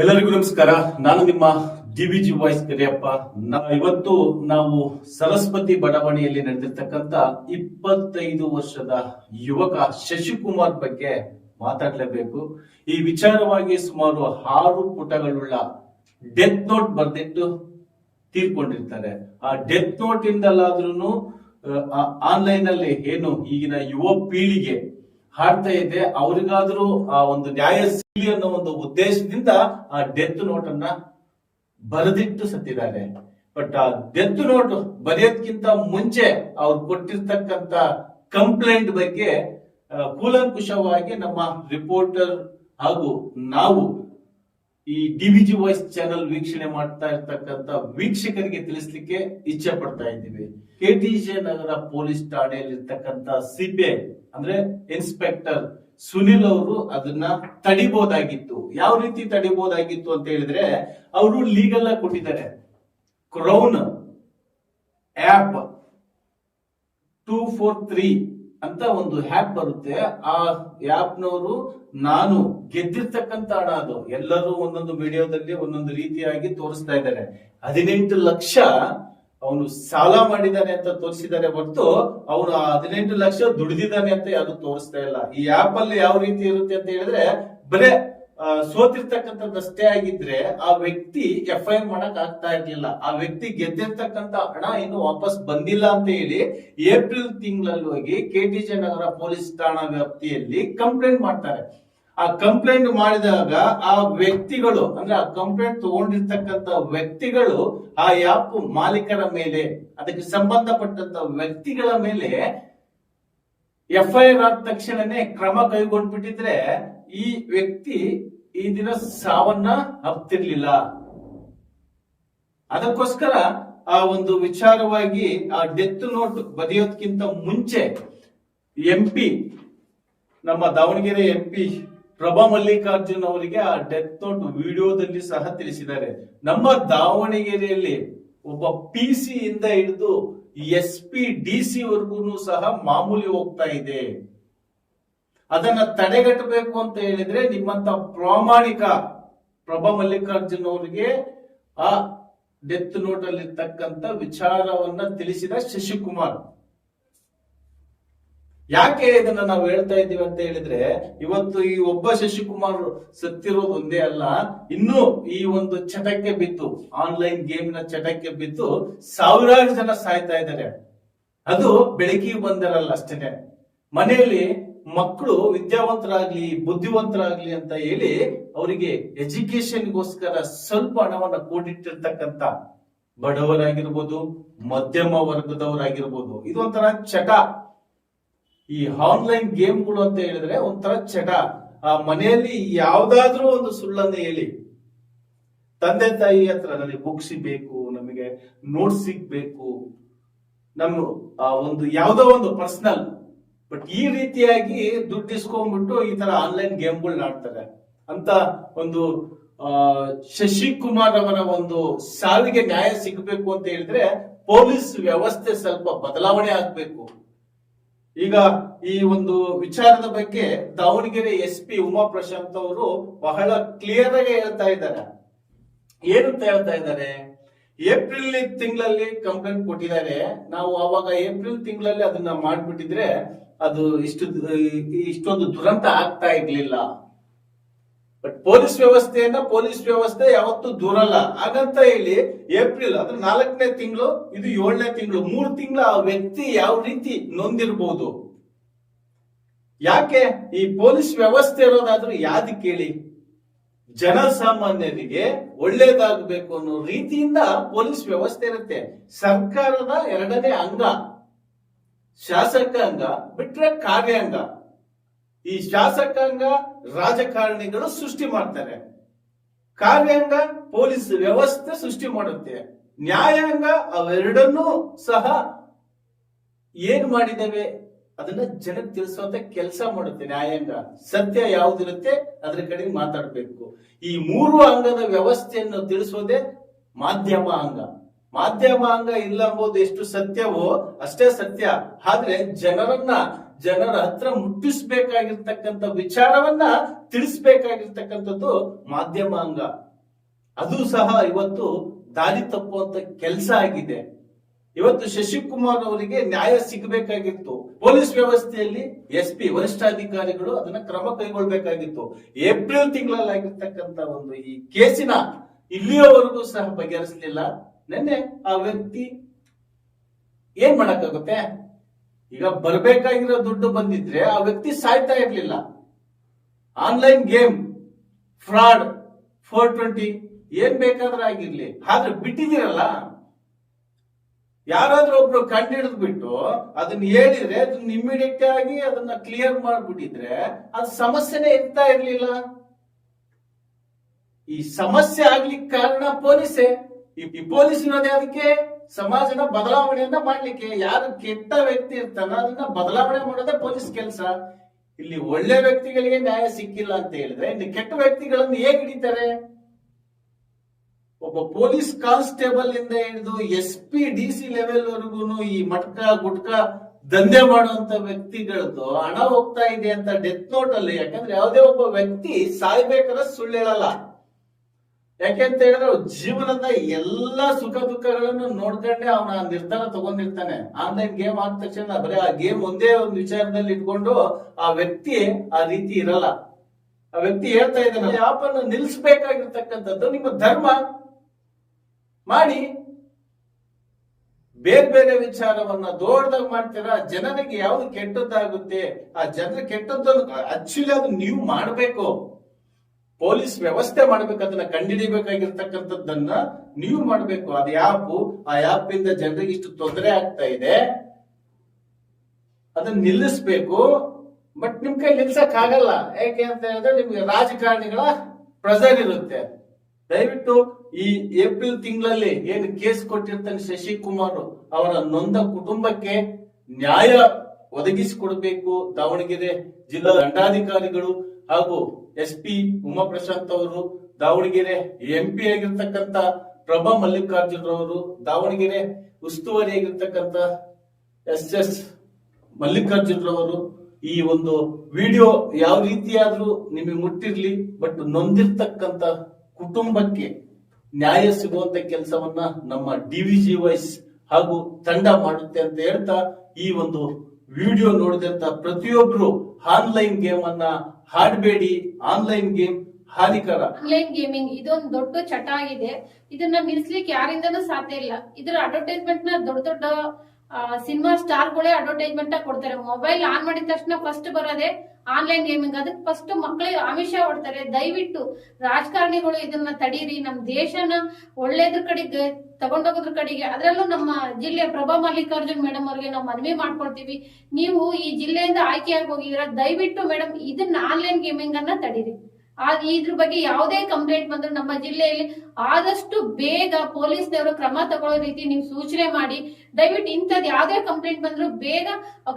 ಎಲ್ಲರಿಗೂ ನಮಸ್ಕಾರ. ನಾನು ನಿಮ್ಮ ಡಿವಿಜಿ ವಾಯ್ಸ್ ಕರಿಯಪ್ಪ ಇವತ್ತು ನಾವು ಸರಸ್ವತಿ ಬಡಾವಣೆಯಲ್ಲಿ ನಡೆದಿರ್ತಕ್ಕಂತ ಇಪ್ಪತ್ತೈದು ವರ್ಷದ ಯುವಕ ಶಶಿಕುಮಾರ್ ಬಗ್ಗೆ ಮಾತಾಡಲೇಬೇಕು. ಈ ವಿಚಾರವಾಗಿ ಸುಮಾರು ಆರು ಪುಟಗಳುಳ್ಳ ಡೆತ್ ನೋಟ್ ಬರೆದಿಟ್ಟು ತೀರ್ಕೊಂಡಿರ್ತಾರೆ. ಆ ಡೆತ್ ನೋಟ್ ಇಂದಲಾದ್ರೂ ಆನ್ಲೈನ್ ಅಲ್ಲಿ ಏನು ಈಗಿನ ಯುವ ಪೀಳಿಗೆ ಹಾಡ್ತಾ ಇದೆ, ಅವರಿಗಾದ್ರೂ ಆ ಒಂದು ನ್ಯಾಯ ಸಿಗಲಿ ಅನ್ನೋ ಒಂದು ಉದ್ದೇಶದಿಂದ ಆ ಡೆತ್ ನೋಟ್ ಅನ್ನ ಬರೆದಿಟ್ಟು ಸತ್ತಿದ್ದಾರೆ. ಬಟ್ ಆ ಡೆತ್ ನೋಟ್ ಬರೆಯೋದ್ಕಿಂತ ಮುಂಚೆ ಅವ್ರು ಕೊಟ್ಟಿರ್ತಕ್ಕಂತ ಕಂಪ್ಲೇಂಟ್ ಬಗ್ಗೆ ಕೂಲಂಕುಶವಾಗಿ ನಮ್ಮ ರಿಪೋರ್ಟರ್ ಹಾಗೂ ನಾವು ಈ ಡಿವಿಜಿ ವಾಯ್ಸ್ ಚಾನೆಲ್ ವೀಕ್ಷಣೆ ಮಾಡ್ತಾ ಇರ್ತಕ್ಕಂತ ವೀಕ್ಷಕರಿಗೆ ತಿಳಿಸ್ಲಿಕ್ಕೆ ಇಚ್ಛೆ ಪಡ್ತಾ ಇದ್ದೀವಿ. ಕೆಟಿಜೆ ನಗರ ಪೊಲೀಸ್ ಠಾಣೆಯಲ್ಲಿ ಇರ್ತಕ್ಕಂತ ಸಿಬಿಐ ಅಂದ್ರೆ ಇನ್ಸ್ಪೆಕ್ಟರ್ ಸುನಿಲ್ ಅವರು ಅದನ್ನ ತಡಿಬಹುದಾಗಿತ್ತು ಯಾವ ರೀತಿ ತಡಿಬಹುದಾಗಿತ್ತು ಅಂತ ಹೇಳಿದ್ರೆ, ಅವರು ಲೀಗಲ್ ಆಗಿ ಕೊಟ್ಟಿದ್ದಾರೆ. Crown app two four three ಅಂತ ಒಂದು ಹ್ಯಾಪ್ ಬರುತ್ತೆ. ಆ ಆ್ಯಪ್ನವರು ನಾನು ಗೆದ್ದಿರ್ತಕ್ಕಂತ ಹಣ ಅದು. ಎಲ್ಲರೂ ಒಂದೊಂದು ವಿಡಿಯೋದಲ್ಲಿ ಒಂದೊಂದು ರೀತಿಯಾಗಿ ತೋರಿಸ್ತಾ ಇದ್ದಾರೆ. ಹದಿನೆಂಟು ಲಕ್ಷ ಅವನು ಸಾಲ ಮಾಡಿದ್ದಾನೆ ಅಂತ ತೋರಿಸಿದ್ದಾರೆ ಹೊರತು ಅವನು ಆ ಹದಿನೆಂಟು ಲಕ್ಷ ದುಡಿದಿದ್ದಾನೆ ಅಂತ ಯಾವುದು ತೋರಿಸ್ತಾ ಇಲ್ಲ. ಈ ಆಪ್ ಅಲ್ಲಿ ಯಾವ ರೀತಿ ಇರುತ್ತೆ ಅಂತ ಹೇಳಿದ್ರೆ, ಬರೇ ಸೋತಿರ್ತಕ್ಕಂಥದ್ದಷ್ಟೇ ಆಗಿದ್ರೆ ಆ ವ್ಯಕ್ತಿ ಎಫ್ ಐ ಆರ್ ಮಾಡಕ್ ಆಗ್ತಾ ಇರ್ಲಿಲ್ಲ. ಆ ವ್ಯಕ್ತಿ ಗೆದ್ದಿರ್ತಕ್ಕಂಥ ಹಣ ಇನ್ನು ವಾಪಸ್ ಬಂದಿಲ್ಲ ಅಂತ ಹೇಳಿ ಏಪ್ರಿಲ್ ತಿಂಗಳಲ್ಲಿ ಹೋಗಿ ಕೆಟಿಜೆ ನಗರ ಪೊಲೀಸ್ ಠಾಣಾ ವ್ಯಾಪ್ತಿಯಲ್ಲಿ ಕಂಪ್ಲೇಂಟ್ ಮಾಡ್ತಾರೆ. ಆ ಕಂಪ್ಲೇಂಟ್ ಮಾಡಿದಾಗ ಆ ವ್ಯಕ್ತಿಗಳು, ಅಂದ್ರೆ ಆ ಕಂಪ್ಲೇಂಟ್ ತಗೊಂಡಿರ್ತಕ್ಕಂಥ ವ್ಯಕ್ತಿಗಳು ಆ ಆ್ಯಪ್ ಮಾಲೀಕರ ಮೇಲೆ, ಅದಕ್ಕೆ ಸಂಬಂಧಪಟ್ಟಂತ ವ್ಯಕ್ತಿಗಳ ಮೇಲೆ ಎಫ್ ಐ ಆರ್ ಆದ ತಕ್ಷಣನೇ ಕ್ರಮ ಕೈಗೊಂಡ್ಬಿಟ್ಟಿದ್ರೆ ಈ ವ್ಯಕ್ತಿ ಈ ದಿನ ಸಾವನ್ನ ಅಪ್ತಿರ್ಲಿಲ್ಲ ಅದಕ್ಕೋಸ್ಕರ ಆ ಒಂದು ವಿಚಾರವಾಗಿ ಆ ಡೆತ್ ನೋಟ್ ಬರೆಯೋದಕ್ಕಿಂತ ಮುಂಚೆ ಎಂ ಪಿ ನಮ್ಮ ದಾವಣಗೆರೆ ಎಂ ಪಿ ಪ್ರಭಾ ಮಲ್ಲಿಕಾರ್ಜುನ್ ಅವರಿಗೆ ಆ ಡೆತ್ ನೋಟ್ ವಿಡಿಯೋದಲ್ಲಿ ಸಹ ತಿಳಿಸಿದ್ದಾರೆ. ನಮ್ಮ ದಾವಣಗೆರೆಯಲ್ಲಿ ಒಬ್ಬ ಪಿ ಸಿ ಇಂದ ಹಿಡಿದು ಎಸ್ ಪಿ ಡಿ ಸಿ ವರ್ಗೂ ಸಹ ಮಾಮೂಲಿ ಹೋಗ್ತಾ ಇದೆ. ಅದನ್ನ ತಡೆಗಟ್ಟಬೇಕು ಅಂತ ಹೇಳಿದ್ರೆ ನಿಮ್ಮಂತ ಪ್ರಾಮಾಣಿಕ ಪ್ರಭಾ ಮಲ್ಲಿಕಾರ್ಜುನ್ ಅವರಿಗೆ ಆ ಡೆತ್ ನೋಟ್ ಅಲ್ಲಿ ಇರ್ತಕ್ಕಂತ ವಿಚಾರವನ್ನ ತಿಳಿಸಿದ ಶಶಿಕುಮಾರ್. ಯಾಕೆ ಇದನ್ನ ನಾವು ಹೇಳ್ತಾ ಇದ್ದೀವಿ ಅಂತ ಹೇಳಿದ್ರೆ, ಇವತ್ತು ಈ ಒಬ್ಬ ಶಶಿಕುಮಾರ್ ಸತ್ತಿರೋದು ಒಂದೇ ಅಲ್ಲ, ಇನ್ನು ಈ ಒಂದು ಚಟಕ್ಕೆ ಬಿದ್ದು ಆನ್ಲೈನ್ ಗೇಮ್ನ ಚಟಕ್ಕೆ ಬಿದ್ದು ಸಾವಿರಾರು ಜನ ಸಾಯ್ತಾ ಇದ್ದಾರೆ. ಅದು ಬೆಳಕಿಗೆ ಬಂದಿರಲ್ಲ ಅಷ್ಟೇನೆ ಮನೆಯಲ್ಲಿ ಮಕ್ಕಳು ವಿದ್ಯಾವಂತರಾಗ್ಲಿ, ಬುದ್ಧಿವಂತರಾಗ್ಲಿ ಅಂತ ಹೇಳಿ ಅವರಿಗೆ ಎಜುಕೇಶನ್ಗೋಸ್ಕರ ಸ್ವಲ್ಪ ಹಣವನ್ನ ಕೂಡಿಟ್ಟಿರ್ತಕ್ಕಂತ ಬಡವರಾಗಿರ್ಬೋದು, ಮಧ್ಯಮ ವರ್ಗದವರಾಗಿರ್ಬೋದು, ಇದು ಒಂಥರ ಚಟ. ಈ ಆನ್ಲೈನ್ ಗೇಮ್ಗಳು ಅಂತ ಹೇಳಿದ್ರೆ ಒಂಥರ ಚಟ. ಆ ಮನೆಯಲ್ಲಿ ಯಾವ್ದಾದ್ರೂ ಒಂದು ಸುಳ್ಳನ್ನು ಹೇಳಿ. ತಂದೆ ತಾಯಿ ಹತ್ರ ನನಗೆ ಬುಕ್ಸ್ ಬೇಕು, ನಮಗೆ ನೋಟ್ಸ್ ಸಿಗ್ಬೇಕು. ನಮ್ಮ ಒಂದು ಯಾವ್ದೋ ಒಂದು ಪರ್ಸನಲ್ ಬಟ್ ಈ ರೀತಿಯಾಗಿ ದುಡ್ಡು ಇಸ್ಕೊಂಡ್ಬಿಟ್ಟು ಈ ತರ ಆನ್ಲೈನ್ ಗೇಮ್ಗಳನ್ನ ಆಡ್ತಾರೆ. ಅಂತ ಒಂದು ಶಶಿ ಕುಮಾರ್ ಅವರ ಒಂದು ಸಾವಿಗೆ ನ್ಯಾಯ ಸಿಗಬೇಕು ಅಂತ ಹೇಳಿದ್ರೆ ಪೊಲೀಸ್ ವ್ಯವಸ್ಥೆ ಸ್ವಲ್ಪ ಬದಲಾವಣೆ ಆಗ್ಬೇಕು. ಈಗ ಈ ಒಂದು ವಿಚಾರದ ಬಗ್ಗೆ ದಾವಣಗೆರೆ ಎಸ್ ಪಿ ಉಮಾ ಪ್ರಶಾಂತ್ ಅವರು ಬಹಳ ಕ್ಲಿಯರ್ ಆಗಿ ಹೇಳ್ತಾ ಇದ್ದಾರೆ. ಏನಂತ ಹೇಳ್ತಾ ಇದ್ದಾರೆ? ಏಪ್ರಿಲ್ ತಿಂಗಳಲ್ಲಿ ಕಂಪ್ಲೇಂಟ್ ಕೊಟ್ಟಿದ್ದಾರೆ. ನಾವು ಅವಾಗ ಏಪ್ರಿಲ್ ತಿಂಗಳಲ್ಲಿ ಅದನ್ನ ಮಾಡ್ಬಿಟ್ಟಿದ್ರೆ ಅದು ಇಷ್ಟು ಇಷ್ಟೊಂದು ದುರಂತ ಆಗ್ತಾ ಇರ್ಲಿಲ್ಲ. ಬಟ್ ಪೊಲೀಸ್ ವ್ಯವಸ್ಥೆಯನ್ನ ಪೊಲೀಸ್ ವ್ಯವಸ್ಥೆ ಯಾವತ್ತೂ ದೂರಲ್ಲ. ಹಾಗಂತ ಹೇಳಿ, ಏಪ್ರಿಲ್, ಅಂದ್ರೆ ನಾಲ್ಕನೇ ತಿಂಗಳು, ಇದು ಏಳನೇ ತಿಂಗಳು, ಮೂರು ತಿಂಗಳು ಆ ವ್ಯಕ್ತಿ ಯಾವ ರೀತಿ ನೊಂದಿರ್ಬೋದು? ಯಾಕೆ? ಈ ಪೊಲೀಸ್ ವ್ಯವಸ್ಥೆ ಇರೋದಾದ್ರೂ ಯಾವ್ದು ಕೇಳಿ? ಜನಸಾಮಾನ್ಯರಿಗೆ ಒಳ್ಳೇದಾಗಬೇಕು ಅನ್ನೋ ರೀತಿಯಿಂದ ಪೊಲೀಸ್ ವ್ಯವಸ್ಥೆ ಇರುತ್ತೆ. ಸರ್ಕಾರದ ಎರಡನೇ ಅಂಗ. ಶಾಸಕಾಂಗ ಬಿಟ್ರೆ ಕಾರ್ಯಾಂಗ. ಈ ಶಾಸಕಾಂಗ ರಾಜಕಾರಣಿಗಳು ಸೃಷ್ಟಿ ಮಾಡ್ತಾರೆ. ಕಾರ್ಯಾಂಗ ಪೊಲೀಸ್ ವ್ಯವಸ್ಥೆ ಸೃಷ್ಟಿ ಮಾಡುತ್ತೆ. ನ್ಯಾಯಾಂಗ ಅವೆರಡನ್ನೂ ಸಹ ಏನ್ ಮಾಡಿದ್ದೇವೆ? ಅದನ್ನ ಜನಕ್ಕೆ ತಿಳಿಸುವಂತ ಕೆಲಸ ಮಾಡುತ್ತೆ ನ್ಯಾಯಾಂಗ. ಸತ್ಯ ಯಾವ್ದಿರುತ್ತೆ? ಅದ್ರ ಕಡೆ ಮಾತಾಡಬೇಕು. ಈ ಮೂರು ಅಂಗದ ವ್ಯವಸ್ಥೆಯನ್ನು ತಿಳಿಸೋದೇ ಮಾಧ್ಯಮ ಅಂಗ. ಮಾಧ್ಯಮ ಅಂಗ ಇಲ್ಲ ಎಂಬುದು ಎಷ್ಟು ಸತ್ಯವೋ ಅಷ್ಟೇ ಸತ್ಯ. ಆದ್ರೆ ಜನರನ್ನ, ಜನರ ಹತ್ರ ಮುಟ್ಟಿಸ್ಬೇಕಾಗಿರ್ತಕ್ಕಂಥ ವಿಚಾರವನ್ನ ತಿಳಿಸ್ಬೇಕಾಗಿರ್ತಕ್ಕಂಥದ್ದು ಮಾಧ್ಯಮ ಅಂಗ. ಅದು ಸಹ ಇವತ್ತು ದಾರಿ ತಪ್ಪುವಂತ ಕೆಲಸ ಆಗಿದೆ. ಇವತ್ತು ಶಶಿಕುಮಾರ್ ಅವರಿಗೆ ನ್ಯಾಯ ಸಿಗಬೇಕಾಗಿತ್ತು. ಪೊಲೀಸ್ ವ್ಯವಸ್ಥೆಯಲ್ಲಿ ಎಸ್ ಪಿ, ವರಿಷ್ಠಾಧಿಕಾರಿಗಳು ಅದನ್ನ ಕ್ರಮ ಕೈಗೊಳ್ಬೇಕಾಗಿತ್ತು. ಏಪ್ರಿಲ್ ತಿಂಗಳಲ್ಲಿ ಆಗಿರ್ತಕ್ಕಂತ ಒಂದು ಈ ಕೇಸಿನ ಇಲ್ಲಿಯವರೆಗೂ ಸಹ ಬಗೆಹರಿಸಲಿಲ್ಲ. ನಿನ್ನೆ ಆ ವ್ಯಕ್ತಿ ಏನ್ ಮಾಡಕ್ಕಾಗುತ್ತೆ? ಈಗ ಬರ್ಬೇಕಾಗಿರೋ ದುಡ್ಡು ಬಂದಿದ್ರೆ ಆ ವ್ಯಕ್ತಿ ಸಾಯ್ತಾ ಇರ್ಲಿಲ್ಲ. Online game, fraud, four twenty, ಏನ್ ಬೇಕಾದ್ರೂ ಆಗಿರ್ಲಿ. ಆದ್ರೆ ಬಿಟ್ಟಿದಿರಲ್ಲ ಯಾರಾದ್ರೂ ಒಬ್ರು ಕಂಡು ಬಿಟ್ಟು ಅದನ್ನ ಹೇಳಿದ್ರೆ ಅದನ್ನ ಇಮಿಡಿಯೇಟ್ ಆಗಿ ಅದನ್ನ ಕ್ಲಿಯರ್ ಮಾಡ್ಬಿಟ್ಟಿದ್ರೆ ಅದು ಸಮಸ್ಯೆನೇ ಇರ್ತಾ ಇರ್ಲಿಲ್ಲ. ಈ ಸಮಸ್ಯೆ ಆಗ್ಲಿಕ್ಕೆ ಕಾರಣ ಪೊಲೀಸೇ. ಈ ಪೊಲೀಸ್ ಇರೋದೇ ಅದಕ್ಕೆ ಸಮಾಜದ ಬದಲಾವಣೆಯನ್ನ ಮಾಡ್ಲಿಕ್ಕೆ ಯಾರು ಕೆಟ್ಟ ವ್ಯಕ್ತಿ ಇರ್ತಾನ ಅದನ್ನ ಬದಲಾವಣೆ ಮಾಡೋದೇ ಪೊಲೀಸ್ ಕೆಲಸ. ಇಲ್ಲಿ ಒಳ್ಳೆ ವ್ಯಕ್ತಿಗಳಿಗೆ ನ್ಯಾಯ ಸಿಕ್ಕಿಲ್ಲ ಅಂತ ಹೇಳಿದ್ರೆ ಇಲ್ಲಿ ಕೆಟ್ಟ ವ್ಯಕ್ತಿಗಳನ್ನು ಹೇಗ್ ಹಿಡಿತಾರೆ? ಒಬ್ಬ ಪೊಲೀಸ್ ಕಾನ್ಸ್ಟೇಬಲ್ ಇಂದ ಹಿಡಿದು S P, D C level ವರೆಗೂ ಈ ಮಟ್ಕ ಗುಟ್ಕ ದಂಧೆ ಮಾಡುವಂತ ವ್ಯಕ್ತಿಗಳದ್ದು ಹಣ ಹೋಗ್ತಾ ಇದೆ ಅಂತ ಡೆತ್ ನೋಟ್ ಅಲ್ಲಿ. ಯಾಕಂದ್ರೆ ಯಾವುದೇ ಒಬ್ಬ ವ್ಯಕ್ತಿ ಸಾಯ್ಬೇಕಾದ್ರೆ ಸುಳ್ಳು ಹೇಳಲ್ಲ ಯಾಕೆಂತ ಹೇಳಿದ್ರೆ ಜೀವನದ ಎಲ್ಲಾ ಸುಖ ದುಃಖಗಳನ್ನು ನೋಡ್ಕೊಂಡೆ ಅವನ ನಿರ್ಧಾರ ತಗೊಂಡಿರ್ತಾನೆ. ಆನ್ಲೈನ್ ಗೇಮ್ ಆದ ತಕ್ಷಣ ಬರೀ ಆ ಗೇಮ್ ಒಂದೇ ಒಂದು ವಿಚಾರದಲ್ಲಿ ಇಟ್ಕೊಂಡು ಆ ವ್ಯಕ್ತಿ ಆ ರೀತಿ ಇರಲ್ಲ. ಆ ವ್ಯಕ್ತಿ ಹೇಳ್ತಾ ಇದ್ದಾನೆ ಆಪ್ ಅನ್ನು ನಿಲ್ಲಿಸಬೇಕಾಗಿರ್ತಕ್ಕಂಥದ್ದು ನಿಮ್ಮ ಧರ್ಮ. ಮಾಡಿ. ಬೇರೆ ಬೇರೆ ವಿಚಾರವನ್ನ ದೊಡ್ಡದಾಗಿ ಮಾಡ್ತೀರಾ? ಜನರಿಗೆ ಯಾವ್ದು ಕೆಟ್ಟದ್ದಾಗುತ್ತೆ? ಆ ಜನರ ಕೆಟ್ಟದ್ದು ಆಕ್ಚುಲಿ ಅದು ನೀವು ಮಾಡಬೇಕು. ಪೊಲೀಸ್ ವ್ಯವಸ್ಥೆ ಮಾಡ್ಬೇಕು ಅದನ್ನ ಕಂಡುಹಿಡಿಬೇಕಾಗಿರ್ತಕ್ಕಂಥದ್ದನ್ನ ನೀವು ಮಾಡ್ಬೇಕು. ಅದು ಯಾಪ್ ಆ ಯಾಪ್ ಇಂದ ಜನರಿಗೆ ಇಷ್ಟು ತೊಂದರೆ ಆಗ್ತಾ ಇದೆ. ಅದನ್ನ ನಿಲ್ಲಿಸ್ಬೇಕು. ಬಟ್ ನಿಮ್ ಕೈ ನಿಲ್ಸಕ್ ಆಗಲ್ಲ ಯಾಕೆ ಅಂತ ಹೇಳಿದ್ರೆ ನಿಮ್ಗೆ ರಾಜಕಾರಣಿಗಳ ಪ್ರೆಸರ್ ಇರುತ್ತೆ. ದಯವಿಟ್ಟು ಈ ಏಪ್ರಿಲ್ ತಿಂಗಳಲ್ಲಿ ಏನು ಕೇಸ್ ಕೊಟ್ಟಿರ್ತಾನೆ ಶಶಿಕುಮಾರ್ ಅವರ ನೊಂದ ಕುಟುಂಬಕ್ಕೆ ನ್ಯಾಯ ಒದಗಿಸಿಕೊಡ್ಬೇಕು. ದಾವಣಗೆರೆ ಜಿಲ್ಲಾ ದಂಡಾಧಿಕಾರಿಗಳು ಹಾಗೂ ಎಸ್ ಪಿ ಉಮಾ ಪ್ರಶಾಂತ್ ಅವರು, ದಾವಣಗೆರೆ ಎಂ ಪಿ ಆಗಿರ್ತಕ್ಕಂತ ಪ್ರಭಾ ಮಲ್ಲಿಕಾರ್ಜುನ್ ಅವರು ದಾವಣಗೆರೆ ಉಸ್ತುವಾರಿ ಆಗಿರ್ತಕ್ಕಂತ ಎಸ್ ಎಸ್ ಮಲ್ಲಿಕಾರ್ಜುನ್ ರವರು. ಈ ಒಂದು ವಿಡಿಯೋ ಯಾವ ರೀತಿಯಾದ್ರೂ ನಿಮಗೆ ಮುಟ್ಟಿರ್ಲಿ, ಬಟ್ ನೊಂದಿರ್ತಕ್ಕಂತ ಕುಟುಂಬಕ್ಕೆ ನ್ಯಾಯ ಸಿಗುವಂತ ಕೆಲಸವನ್ನ ನಮ್ಮ ಡಿವಿಜಿ ವೈಸ್ ಹಾಗೂ ತಂಡ ಮಾಡುತ್ತೆ ಅಂತ ಹೇಳ್ತಾ ಈ ಒಂದು ವಿಡಿಯೋ ನೋಡಿದಂತ ಪ್ರತಿಯೊಬ್ರು ಆನ್ಲೈನ್ ಗೇಮ್ ಅನ್ನ ಹಾಡಬೇಡಿ. ಆನ್ಲೈನ್ ಗೇಮ್ ಹಾನಿಕರ. ಆನ್ಲೈನ್ ಗೇಮಿಂಗ್ ಇದೊಂದು ದೊಡ್ಡ ಚಟ ಆಗಿದೆ. ಇದನ್ನ ನಿಲ್ಸ್ಲಿಕ್ಕೆ ಯಾರಿಂದನೂ ಸಾಧ್ಯ ಇಲ್ಲ. ಇದರ ಅಡ್ವರ್ಟೈಸ್ಮೆಂಟ್ನ ದೊಡ್ಡ ದೊಡ್ಡ ಸಿನಿಮಾ ಸ್ಟಾರ್ಗಳೇ ಅಡ್ವರ್ಟೈಸ್ಮೆಂಟ್ ಕೊಡ್ತಾರೆ. ಮೊಬೈಲ್ ಆನ್ ಮಾಡಿದ ತಕ್ಷಣ ಫಸ್ಟ್ ಬರೋದೇ ಆನ್ಲೈನ್ ಗೇಮಿಂಗ್ ಅದಕ್ಕೆ ಫಸ್ಟ್ ಮಕ್ಕಳಿಗೆ ಆಮಿಷ ಹೊಡ್ತಾರೆ ದಯವಿಟ್ಟು ರಾಜಕಾರಣಿಗಳು ಇದನ್ನ ತಡೀರಿ. ನಮ್ಮ ದೇಶನ ಒಳ್ಳೇದ್ರ ಕಡೆಗೆ, ತಗೊಂಡೋಗೋದ್ರ ಕಡೆಗೆ. ಅದರಲ್ಲೂ ನಮ್ಮ ಜಿಲ್ಲೆ ಪ್ರಭಾ ಮಲ್ಲಿಕಾರ್ಜುನ್ ಮೇಡಮ್ ಅವ್ರಿಗೆ ನಾವು ಮನವಿ ಮಾಡ್ಕೊಳ್ತೀವಿ. ನೀವು ಈ ಜಿಲ್ಲೆಯಿಂದ ಆಯ್ಕೆಯಾಗಿ ಹೋಗಿದ್ರೆ ದಯವಿಟ್ಟು ಮೇಡಮ್ ಇದನ್ನ ಆನ್ಲೈನ್ ಗೇಮಿಂಗ್ ಅನ್ನ ತಡೀರಿ. ಇದ್ರ ಬಗ್ಗೆ ಯಾವುದೇ ಕಂಪ್ಲೇಂಟ್ ಬಂದ್ರು ನಮ್ಮ ಜಿಲ್ಲೆಯಲ್ಲಿ ಆದಷ್ಟು ಬೇಗ ಪೊಲೀಸ್ನವರು ಕ್ರಮ ತಗೊಳ್ಳೋ ರೀತಿ ನೀವು ಸೂಚನೆ ಮಾಡಿ. ದಯವಿಟ್ಟು ಇಂಥದ್ ಯಾವ್ದೇ ಕಂಪ್ಲೇಂಟ್ ಬಂದ್ರು ಬೇಗ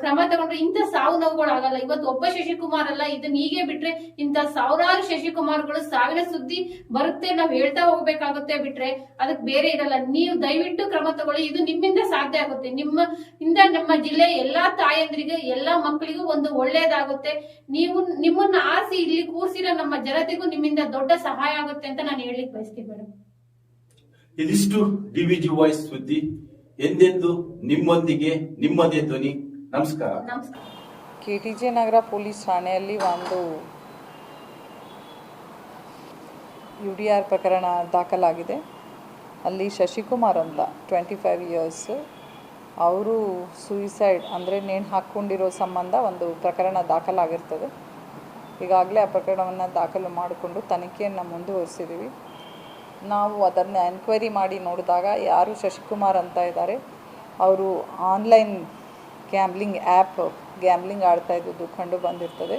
ಕ್ರಮ ತಗೊಂಡ್ರೆ ಇಂಥ ಸಾವು ನೋವುಗಳು ಆಗಲ್ಲ. ಇವತ್ತು ಒಬ್ಬ ಶಶಿಕುಮಾರ್ ಅಲ್ಲ, ಇದನ್ನ ಹೀಗೆ ಬಿಟ್ರೆ ಇಂಥ ಸಾವಿರಾರು ಶಶಿಕುಮಾರ್ಗಳು ಸಾವಿನ ಸುದ್ದಿ ಬರುತ್ತೆ ನಾವ್ ಹೇಳ್ತಾ ಹೋಗ್ಬೇಕಾಗುತ್ತೆ ಬಿಟ್ರೆ ಅದಕ್ಕೆ ಬೇರೆ ಇರಲ್ಲ ನೀವು ದಯವಿಟ್ಟು ಕ್ರಮ ತಗೊಳ್ಳಿ. ಇದು ನಿಮ್ಮಿಂದ ಸಾಧ್ಯ ಆಗುತ್ತೆ. ನಿಮ್ಮ, ಇಂದ ನಮ್ಮ ಜಿಲ್ಲೆ ಎಲ್ಲಾ ತಾಯಂದ್ರಿಗೂ, ಎಲ್ಲಾ ಮಕ್ಕಳಿಗೂ ಒಂದು ಒಳ್ಳೇದಾಗುತ್ತೆ. ನೀವು ನಿಮ್ಮನ್ನ ಆಸಿ ಇಲ್ಲಿ ಕೂರಿಸಿರೋ ನಮ್ಮ ಜನತೆಗೂ ನಿಮ್ಮಿಂದ ದೊಡ್ಡ ಸಹಾಯ ಆಗುತ್ತೆ ಅಂತ ನಾನು ಹೇಳಿಕ್ ಬಯಸ್ತೀನಿ ಮೇಡಮ್ ಇದಿಷ್ಟು ಡಿವಿಜಿ ವಾಯ್ಸ್ ಸುದ್ದಿ. ಎಂದೆಂದು ನಿಮ್ಮೊಂದಿಗೆ ನಿಮ್ಮದೇ ಧ್ವನಿ. ನಮಸ್ಕಾರ. ಕೆ ಟಿ ಜೆ ನಗರ ಪೊಲೀಸ್ ಠಾಣೆಯಲ್ಲಿ ಒಂದು ಯು ಡಿ ಆರ್ ಪ್ರಕರಣ ದಾಖಲಾಗಿದೆ. ಅಲ್ಲಿ ಶಶಿಕುಮಾರ್ ಅಂತ ಟ್ವೆಂಟಿ ಫೈವ್ ಇಯರ್ಸ್ ಅವರು ಸೂಯಿಸೈಡ್ ಅಂದರೆ ನೇಣು ಹಾಕ್ಕೊಂಡಿರೋ ಸಂಬಂಧ ಒಂದು ಪ್ರಕರಣ ದಾಖಲಾಗಿರ್ತದೆ. ಈಗಾಗಲೇ ಆ ಪ್ರಕರಣವನ್ನು ದಾಖಲು ಮಾಡಿಕೊಂಡು ತನಿಖೆಯನ್ನು ಮುಂದುವರಿಸಿದ್ದೀವಿ ನಾವು ಅದನ್ನು ಎನ್ಕ್ವೈರಿ ಮಾಡಿ ನೋಡಿದಾಗ ಯಾರು ಶಶಿಕುಮಾರ್ ಅಂತ ಇದ್ದಾರೆ. ಅವರು ಆನ್ಲೈನ್ ಗ್ಯಾಮ್ಲಿಂಗ್ ಆ್ಯಪ್ ಗ್ಯಾಮ್ಲಿಂಗ್ ಆಡ್ತಾ ಇದ್ದದ್ದು ಕಂಡು ಬಂದಿರ್ತದೆ.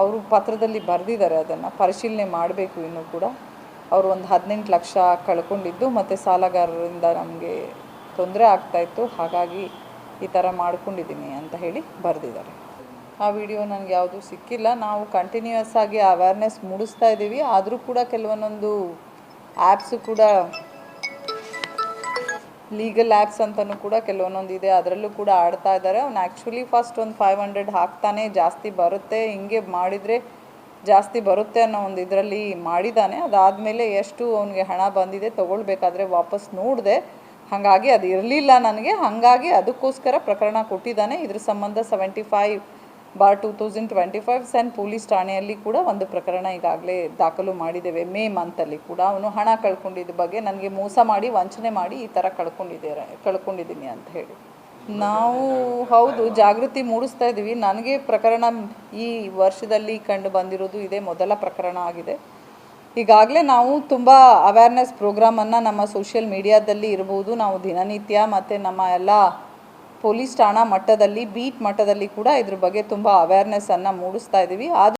ಅವರು ಪತ್ರದಲ್ಲಿ ಬರೆದಿದ್ದಾರೆ ಅದನ್ನು, ಪರಿಶೀಲನೆ ಮಾಡಬೇಕು ಇನ್ನೂ ಕೂಡ. ಅವರು ಒಂದು ಹದಿನೆಂಟು ಲಕ್ಷ ಕಳ್ಕೊಂಡಿದ್ದು, ಮತ್ತು ಸಾಲಗಾರರಿಂದ ನಮಗೆ ತೊಂದರೆ ಆಗ್ತಾಯಿತ್ತು ಹಾಗಾಗಿ ಈ ಥರ ಮಾಡ್ಕೊಂಡಿದ್ದೀನಿ ಅಂತ ಹೇಳಿ ಬರೆದಿದ್ದಾರೆ. ಆ ವಿಡಿಯೋ ನನಗೆ ಯಾವುದೂ ಸಿಕ್ಕಿಲ್ಲ. ನಾವು ಕಂಟಿನ್ಯೂಯಸ್ ಆಗಿ ಅವೇರ್ನೆಸ್ ಮೂಡಿಸ್ತಾ ಇದ್ದೀವಿ. ಆದರೂ ಕೂಡ ಕೆಲವೊಂದೊಂದು ಆ್ಯಪ್ಸು ಕೂಡ ಲೀಗಲ್ ಆ್ಯಪ್ಸ್ ಅಂತಲೂ ಕೂಡ ಕೆಲವೊಂದೊಂದು ಇದೆ. ಅದರಲ್ಲೂ ಕೂಡ ಆಡ್ತಾ ಇದ್ದಾರೆ. ಅವ್ನು ಆ್ಯಕ್ಚುಲಿ ಫಸ್ಟ್ ಒಂದು ಫೈವ್ ಹಂಡ್ರೆಡ್ ಹಾಕ್ತಾನೆ, ಜಾಸ್ತಿ ಬರುತ್ತೆ. ಹಿಂಗೆ ಮಾಡಿದರೆ ಜಾಸ್ತಿ ಬರುತ್ತೆ ಅನ್ನೋ ಒಂದು ಇದರಲ್ಲಿ ಮಾಡಿದ್ದಾನೆ ಅದಾದಮೇಲೆ ಎಷ್ಟು ಅವನಿಗೆ ಹಣ ಬಂದಿದೆ ತೊಗೊಳ್ಬೇಕಾದ್ರೆ ವಾಪಸ್ ನೋಡಿದೆ. ಹಾಗಾಗಿ ಅದು ಇರಲಿಲ್ಲ ನನಗೆ. ಹಾಗಾಗಿ ಅದಕ್ಕೋಸ್ಕರ ಪ್ರಕರಣ ಕೊಟ್ಟಿದ್ದಾನೆ. ಇದ್ರ ಸಂಬಂಧ seventy five bar two thousand twenty five CEN police ಠಾಣೆಯಲ್ಲಿ ಕೂಡ ಒಂದು ಪ್ರಕರಣ ಈಗಾಗಲೇ ದಾಖಲು ಮಾಡಿದ್ದೇವೆ. ಮೇ ಮಂತಲ್ಲಿ ಕೂಡ ಅವನು ಹಣ ಕಳ್ಕೊಂಡಿದ್ದ ಬಗ್ಗೆ ನನಗೆ ಮೋಸ ಮಾಡಿ, ವಂಚನೆ ಮಾಡಿ ಈ ಥರ ಕಳ್ಕೊಂಡಿದ್ದಾರೆ ಕಳ್ಕೊಂಡಿದ್ದೀನಿ ಅಂತ ಹೇಳಿ. ನಾವು ಹೌದು, ಜಾಗೃತಿ ಮೂಡಿಸ್ತಾ ಇದ್ದೀವಿ. ನನಗೆ ಪ್ರಕರಣ ಈ ವರ್ಷದಲ್ಲಿ ಕಂಡು ಬಂದಿರೋದು ಇದೇ ಮೊದಲ ಪ್ರಕರಣ ಆಗಿದೆ. ಈಗಾಗಲೇ ನಾವು ತುಂಬ ಅವೇರ್ನೆಸ್ ಪ್ರೋಗ್ರಾಮನ್ನು ನಮ್ಮ ಸೋಷಿಯಲ್ ಮೀಡಿಯಾದಲ್ಲಿ ಇರ್ಬೋದು. ನಾವು ದಿನನಿತ್ಯ ಮತ್ತು ನಮ್ಮ ಎಲ್ಲ ಪೊಲೀಸ್ ಠಾಣಾ ಮಟ್ಟದಲ್ಲಿ ಬೀಟ್ ಮಟ್ಟದಲ್ಲಿ ಕೂಡ ಇದ್ರ ಬಗ್ಗೆ ತುಂಬ ಅವೇರ್ನೆಸ್ಸನ್ನು ಮೂಡಿಸ್ತಾ ಇದ್ದೀವಿ